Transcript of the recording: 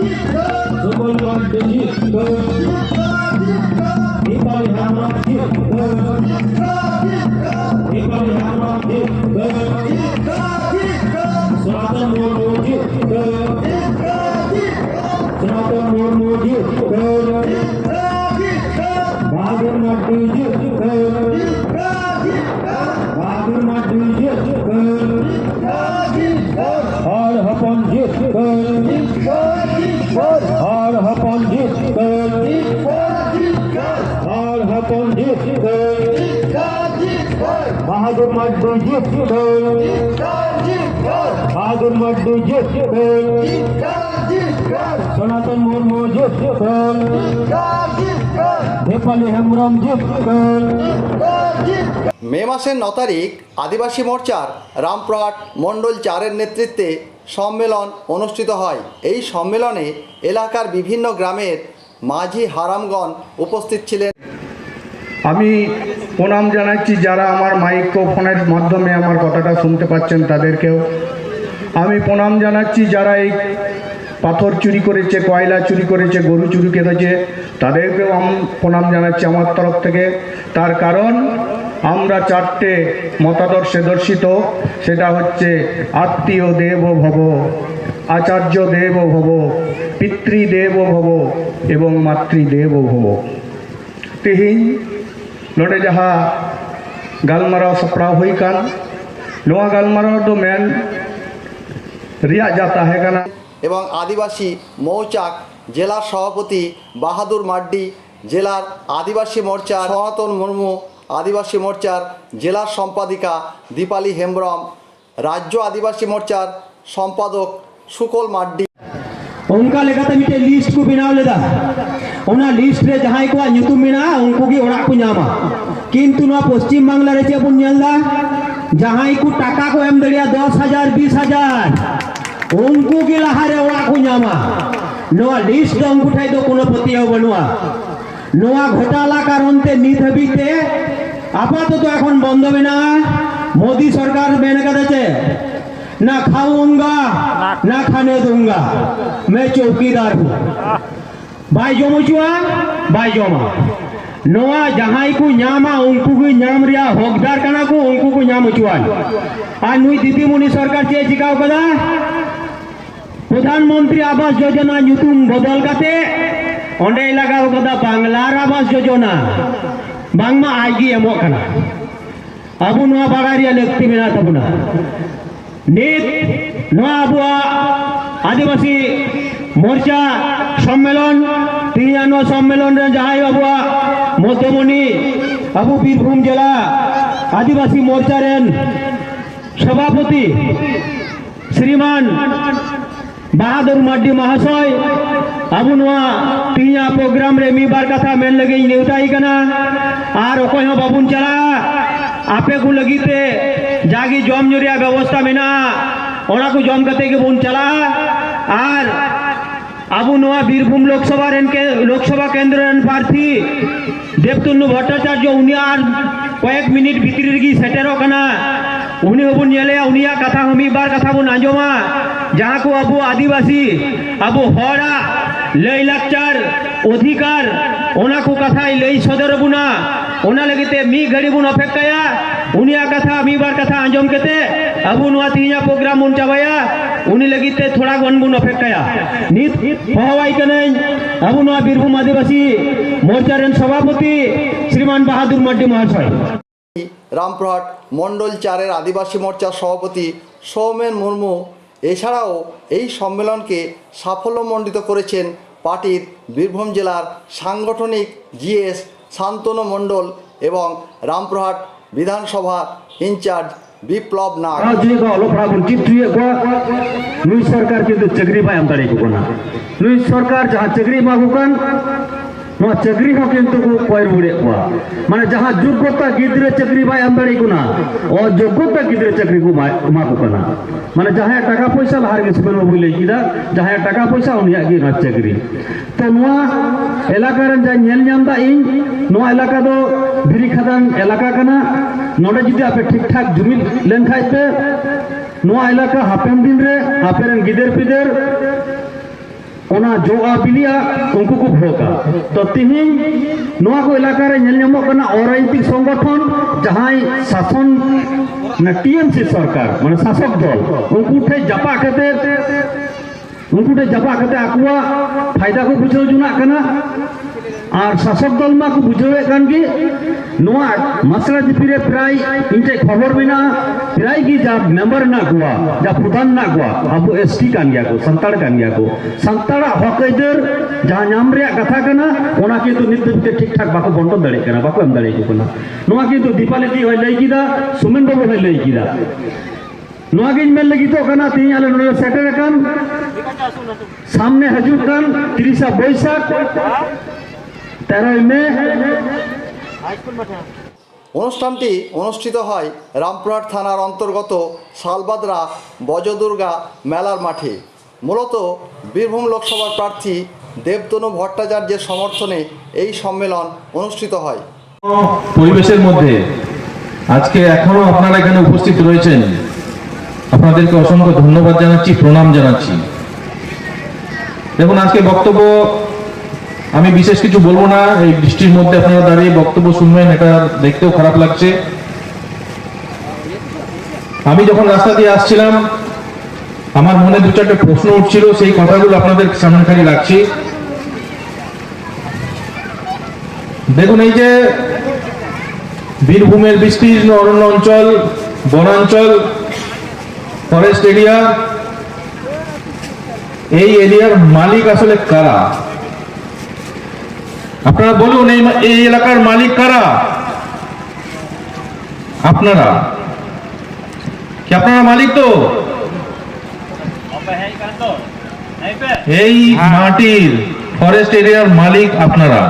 Someone got হপন জিতবে হর হপন জিতবে বাহাদুর মার্ডি জিতবে বাহাদুর মার্ডি জিতবে সনাতন মুর্মু জিতবে মে মাসের ন তারিখ আদিবাসী মোর্চার রামপ্রহাট মণ্ডল চারের নেতৃত্বে সম্মেলন অনুষ্ঠিত হয়। এই সম্মেলনে এলাকার বিভিন্ন গ্রামের মাঝি হারামগণ উপস্থিত ছিলেন। আমি প্রণাম জানাচ্ছি যারা আমার মাইক্রোফোনের মাধ্যমে আমার কথাটা শুনতে পাচ্ছেন তাদেরকেও। আমি প্রণাম জানাচ্ছি যারা এই পাথর চুরি করেছে, কয়লা চুরি করেছে, গরু চুরি করেছে, তাদেরকেও আমি প্রণাম জানাচ্ছি আমার তরফ থেকে। তার কারণ আমরা চারটে মতাদর্শে দর্শিত সেটা হচ্ছে আত্মীয় দেব ভব আচার্য দেব ভব পিতৃদেব ভব এবং মাতৃদেব ভব ᱛᱮᱦᱮᱧ ᱱᱚᱰᱮ ᱡᱟᱦᱟᱸ ᱜᱟᱞᱢᱟᱨᱟᱣ ᱥᱟᱯᱲᱟᱣ ᱦᱩᱭ ᱟᱠᱟᱱ ᱱᱚᱣᱟ ᱜᱟᱞᱢᱟᱨᱟᱣ ᱫᱚ ᱢᱮᱱ ᱨᱮᱭᱟᱜ ᱡᱟ ᱛᱟᱦᱮᱸ ᱠᱟᱱᱟ এবং আদিবাসী মৌচাক জেলার সভাপতি বাহাদুর মাড্ডি জেলার আদিবাসী মোর্চার সনাতন মুর্মু আদিবাসী মোর্চার জেলা সম্পাদিকা দীপালি হেমব্রম রাজ্য আদিবাসী মোর্চার সম্পাদক সুকল মাড্ডি उनका लेकर मिटे लिस्ट को बनाव लेदा ओना लिस्ट रे जहां को ᱧᱩᱛᱩᱢ ᱢᱮᱱᱟᱜᱼᱟ ᱩᱱᱠᱩ ᱜᱮ ᱚᱲᱟᱜ ᱠᱚ ᱧᱟᱢᱟ ᱠᱤᱱᱛᱩ ᱱᱚᱣᱟ ᱯᱚᱥᱪᱤᱢ ᱵᱟᱝᱞᱟ ᱨᱮ ᱪᱮᱫ ᱵᱚᱱ ᱧᱮᱞᱫᱟ ᱡᱟᱦᱟᱸᱭ ᱠᱚ ᱴᱟᱠᱟ ᱠᱚ ᱮᱢ ᱫᱟᱲᱮᱭᱟᱜᱼᱟ ᱫᱚᱥ ᱦᱟᱡᱟᱨ ᱵᱤᱥ ᱦᱟᱡᱟᱨ ᱩᱱᱠᱩ ᱜᱮ ᱞᱟᱦᱟᱨᱮ ᱚᱲᱟᱜ ᱠᱚ ᱧᱟᱢᱟ ᱱᱚᱣᱟ ᱞᱤᱥᱴ ᱫᱚ ᱩᱱᱠᱩ ᱴᱷᱮᱡ ᱫᱚ ᱠᱳᱱᱳ ᱯᱟᱹᱛᱭᱟᱹᱣ ᱵᱟᱹᱱᱩᱜᱼᱟ ᱱᱚᱣᱟ ᱜᱷᱚᱴᱟᱞᱟ ᱠᱟᱨᱚᱱ ᱛᱮ ᱱᱤᱛ ᱦᱟᱹᱵᱤᱡ ᱛᱮ আপাতত এখন বন্ধ হবে না। মোদি সরকার মেনে কাটেছে না খাউঙ্গা না খানে দুঙ্গা মে চৌকিদার হু। ভাই জমুচুয়া ভাই জমা। নোয়া যাহাই কু নামা উনকু কু নাম রিয়া, হকদার কানা কু উনকু কু নাম উচুয়ান আর নুই দিদিমণি সরকার চেয়ে জিকাও কদা? প্রধানমন্ত্রী আবাস যোজনা নতুন বদল কাতে অন্ডে লাগাও কদা বাংলার আবাস যোজনা। বাংমা আইগি এমক কানা আবু নোয়া বাড়ারিয়া ᱞᱟᱹᱠᱛᱤ ᱢᱮᱱᱟᱜ ᱛᱟᱵᱚᱱᱟ ᱱᱤᱛ ᱱᱚᱣᱟ ᱟᱵᱚᱣᱟᱜ ᱟᱹᱫᱤᱵᱟᱹᱥᱤ ᱢᱳᱨᱪᱟ ᱥᱚᱢᱢᱮᱞᱚᱱ ᱛᱮᱦᱮᱧᱟᱜ ᱱᱚᱣᱟ ᱥᱚᱢᱢᱮᱞᱚᱱ ᱨᱮ ᱡᱟᱦᱟᱸᱭ ᱟᱵᱚᱣᱟᱜ মধ্যমণি আবু বীরভূম জেলা আদিবাসী মোর্চা রেন সভাপতি শ্রীমান বাহাদুর মাড্ডি মহাশয় ᱟᱵᱚ ᱱᱚᱣᱟ ᱛᱤᱦᱤᱧᱟᱜ ᱯᱨᱳᱜᱨᱟᱢ ᱨᱮ ᱢᱤᱫ ᱵᱟᱨ ᱠᱟᱛᱷᱟ ᱢᱮᱱ ᱞᱟᱹᱜᱤᱫ ᱱᱮᱣᱛᱟᱭ ᱠᱟᱱᱟ ᱟᱨ ᱚᱠᱚᱭ ᱦᱚᱸ ᱵᱟᱵᱚᱱ ᱪᱟᱞᱟᱜᱼᱟ ᱟᱯᱮ ᱠᱚ ᱞᱟᱹᱜᱤᱫ ᱛᱮ ᱡᱟᱜᱮ ᱡᱚᱢ ᱧᱩ ᱨᱮᱭᱟᱜ ᱵᱮᱵᱚᱥᱛᱷᱟ ᱢᱮᱱᱟᱜᱼᱟ ᱚᱱᱟ ᱠᱚ ᱡᱚᱢ ᱠᱟᱛᱮ ᱜᱮᱵᱚᱱ ᱪᱟᱞᱟᱜᱼᱟ ᱟᱨ ᱟᱵᱚ ᱱᱚᱣᱟ ᱵᱤᱨᱵᱷᱩᱢ ᱞᱳᱠᱥᱚᱵᱷᱟ ᱨᱮᱱ ᱞᱳᱠᱥᱚᱵᱷᱟ केंद्र रन प्रार्थी देवतुन्नु भट्टाचार्य उन्हीं आज कैक मिनट भीतर रेगी सेटेरो कना उन्हीं हबुन नेले उनिया कथा हमी बार कथा बुन आंजोमा जहाँ को अबो आदिवासी अबो होड़ा লই লাকচার অধিকার ওনা ওনাকু কথাই লই সদরবুনা ওনা লাগিতে মি ঘড়িবুন অপেক্ষায়া উনিয়া কথা মিবার কথা আঞ্জম কেতে, আবু নুয়া তিনিয়া প্রোগ্রাম উন চাবায়া, উনি লাগিতে থোড়া গনবুন অপেক্ষায়া। নিত হওয়াই কেনাই আবু নুয়া বীরভূম আদিবাসী মোর্চার সভাপতি শ্রীমান বাহাদুর মাড্ডি মহাশয়। রামপ্রহাট মণ্ডল চারের আদিবাসী মোর্চার সভাপতি সৌমেন মুর্মু এছাড়াও এই সম্মেলনকে সাফল্যমণ্ডিত করেছেন পার্টির বীরভূম জেলার সাংগঠনিক জিএস শান্তনু মণ্ডল এবং রামপ্রহাট বিধানসভার ইনচার্জ বিপ্লব নাগ। সরকার ᱱᱚᱣᱟ ᱪᱟᱹᱠᱨᱤ ᱦᱚᱸ ᱠᱤᱱᱛᱩ ᱠᱚ ᱠᱚᱭ ᱨᱩᱣᱟᱹᱲᱮᱫ ᱠᱚᱣᱟ ᱢᱟᱱᱮ ᱡᱟᱦᱟᱸ ᱡᱳᱜᱽᱜᱚᱛᱟ ᱜᱤᱫᱽᱨᱟᱹ ᱪᱟᱹᱠᱨᱤ ᱵᱟᱭ ᱮᱢ ᱫᱟᱲᱮᱭᱟᱠᱚ ᱠᱟᱱᱟ ᱚᱡᱳᱜᱽᱜᱚᱛᱟ ᱜᱤᱫᱽᱨᱟᱹ ᱪᱟᱹᱠᱨᱤ ᱠᱚ ᱮᱢᱟ ᱠᱚ ᱠᱟᱱᱟ ᱢᱟᱱᱮ ᱡᱟᱦᱟᱸᱭᱟᱜ ᱴᱟᱠᱟ ᱯᱚᱭᱥᱟ ᱞᱟᱦᱟ ᱨᱮᱜᱮ ᱥᱩᱵᱮᱱ ᱵᱟᱵᱩᱭ ᱞᱟᱹᱭ ᱠᱮᱫᱟ ᱡᱟᱦᱟᱸᱭᱟᱜ ᱴᱟᱠᱟ ᱯᱚᱭᱥᱟ ᱩᱱᱤᱭᱟᱜ ᱜᱮ ᱱᱚᱣᱟ ᱪᱟᱹᱠᱨᱤ ᱛᱚ ᱱᱚᱣᱟ ᱮᱞᱟᱠᱟ ᱨᱮ ᱡᱟ ᱧᱮᱞ ᱧᱟᱢᱫᱟ ᱤᱧ ᱱᱚᱣᱟ ᱮᱞᱟᱠᱟ ᱫᱚ ᱫᱷᱤᱨᱤ ᱠᱷᱟᱫᱟᱱ ᱮᱞᱟᱠᱟ ᱠᱟᱱᱟ ᱱᱚᱰᱮ ᱡᱩᱫᱤ ᱟᱯᱮ ᱴᱷᱤᱠ ᱴᱷᱟᱠ ᱡᱩᱢᱤᱫ ᱞᱮᱱᱠᱷᱟᱡ ᱯᱮ ᱱᱚᱣᱟ ᱮᱞᱟᱠᱟ ᱦᱟᱯᱮᱱ ᱫᱤᱱ ᱨᱮ ᱟᱯᱮᱨᱮᱱ ᱜᱤᱫᱟᱹᱨ ᱯᱤᱫᱟᱹᱨ ᱚᱱᱟ ᱡᱚᱜᱼᱟ ᱵᱤᱞᱤᱭᱟ ᱩᱱᱠᱩ ᱠᱚ ᱵᱷᱳᱜᱟ ᱛᱚ ᱛᱤᱦᱤᱧ ᱱᱚᱣᱟ ᱠᱚ ᱮᱞᱟᱠᱟ ᱨᱮ ᱧᱮᱞ ᱧᱟᱢᱚᱜ ᱠᱟᱱᱟ ᱚᱨᱟᱭᱛᱤᱠ ᱥᱚᱝᱜᱚᱴᱷᱚᱱ ᱡᱟᱦᱟᱸᱭ ᱥᱟᱥᱚᱱ ᱴᱤএমসি সরকার মানে শাসক দল উনকু ᱴᱷᱮᱡ ᱡᱟᱯᱟ ᱠᱟᱛᱮ ᱩᱱᱠᱩ ᱴᱷᱮᱡ ᱡᱟᱯᱟ ᱠᱟᱛᱮ ᱟᱠᱚᱣᱟᱜ ᱯᱷᱟᱭᱫᱟ ᱠᱚ ᱵᱩᱡᱷᱟᱹᱣ ᱡᱚᱱᱟᱜ ᱠᱟᱱᱟ ᱟᱨ ᱥᱟᱥᱚᱠ ᱫᱚᱞ ᱢᱟᱠᱚ ᱵᱩᱡᱷᱟᱹᱣᱮᱫ ᱠᱟᱱ ᱜᱮ ᱱᱚᱣᱟ ᱢᱟᱥᱞᱟ ᱫᱤᱯᱤ ᱨᱮ ᱯᱨᱟᱭ ᱤᱧᱴᱷᱮᱡ ᱠᱷᱚᱵᱚᱨ ᱢᱮᱱᱟᱜᱼᱟ ᱯᱨᱟᱭ ᱜᱮ ᱡᱟ ᱢᱮᱢᱵᱟᱨ ᱢᱮᱱᱟᱜ ᱠᱚᱣᱟ ᱡᱟ ᱯᱨᱚᱫᱷᱟᱱ ᱢᱮᱱᱟᱜ ᱠᱚᱣᱟ ᱟᱵᱚ ᱮᱥ ᱴᱤ ᱠᱟᱱ ᱜᱮᱭᱟ ᱠᱚ ᱥᱟᱱᱛᱟᱲ ᱠᱟᱱ ᱜᱮᱭᱟ ᱠᱚ ᱥᱟᱱᱛᱟᱲᱟᱜ ᱦᱚᱠ ᱟᱹᱭᱫᱟᱹᱨ ᱡᱟᱦᱟᱸ ᱧᱟᱢ ᱨᱮᱭᱟᱜ ᱠᱟᱛᱷᱟ ᱠᱟᱱᱟ ᱚᱱᱟ ᱠᱤᱱᱛᱩ ᱱᱤᱛ ᱫᱷᱟᱹᱵᱤᱡ ᱴᱷᱤᱠ ᱴᱷᱟᱠ ᱵᱟᱠᱚ ᱵᱚᱱᱴᱚᱱ ᱫᱟᱲᱮᱭᱟᱜ ᱠᱟᱱᱟ ᱵᱟᱠᱚ ᱮᱢ ᱫᱟᱲᱮᱭᱟᱠᱚ ᱠᱟᱱᱟ ᱱᱚᱣᱟ ᱠᱤᱱᱛᱩ ᱫᱤᱯᱟᱞᱤ ᱫᱤ ᱦᱚᱸᱭ ᱞᱟᱹᱭ ᱠᱮᱫᱟ ᱥᱩᱢᱮᱱ ᱵᱟᱹᱵᱩ ᱦᱚᱸᱭ ᱞᱟᱹᱭ ᱠᱮᱫᱟ ᱱᱚᱣᱟᱜᱤᱧ ᱢᱮᱱ ᱞᱟᱹᱜᱤᱫᱚᱜ ᱠᱟᱱᱟ ᱛᱮᱦᱮᱧ ᱟᱞᱮ ᱱᱚᱰᱮ ᱥᱮᱴᱮᱨ ᱟᱠᱟᱱ ᱥᱟᱢᱱᱮ ᱦᱤᱡᱩᱜ ᱠᱟᱱ ᱛᱤᱨᱤᱥᱟ ᱵᱟᱹᱭᱥᱟᱹᱠᱷ তেরোই মে। অনুষ্ঠানটি অনুষ্ঠিত হয় রামপুরহাট থানার অন্তর্গত শালবাদরা বজদুর্গা মেলার মাঠে। মূলত বীরভূম লোকসভার প্রার্থী দেবতনু ভট্টাচার্যের সমর্থনে এই সম্মেলন অনুষ্ঠিত হয়। পরিবেশের মধ্যে আজকে এখনও আপনারা এখানে উপস্থিত রয়েছেন। আপনাদেরকে অসংখ্য ধন্যবাদ জানাচ্ছি প্রণাম জানাচ্ছি। দেখুন আজকে বক্তব্য আমি বিশেষ কিছু বলব না, এই বৃষ্টির মধ্যে আপনারা দাঁড়িয়ে বক্তব্য শুনবেন, এটা দেখতেও খারাপ লাগছে। আমি যখন রাস্তা দিয়ে আসছিলাম, আমার মনে দু চারটে প্রশ্ন উঠছিল, সেই কথাগুলো আপনাদের সামনে খালি রাখছি। দেখুন, এই যে বীরভূমের বিস্তীর্ণ অরণ্য অঞ্চল, বনাঞ্চল, ফরেস্ট এরিয়া, এই এরিয়ার মালিক আসলে কারা? আপনারা বলুন, এই এলাকার মালিক কারা? আপনারা? কি আপনারা মালিক তো? এই মাটির ফরেস্ট এরিয়ার মালিক আপনারা।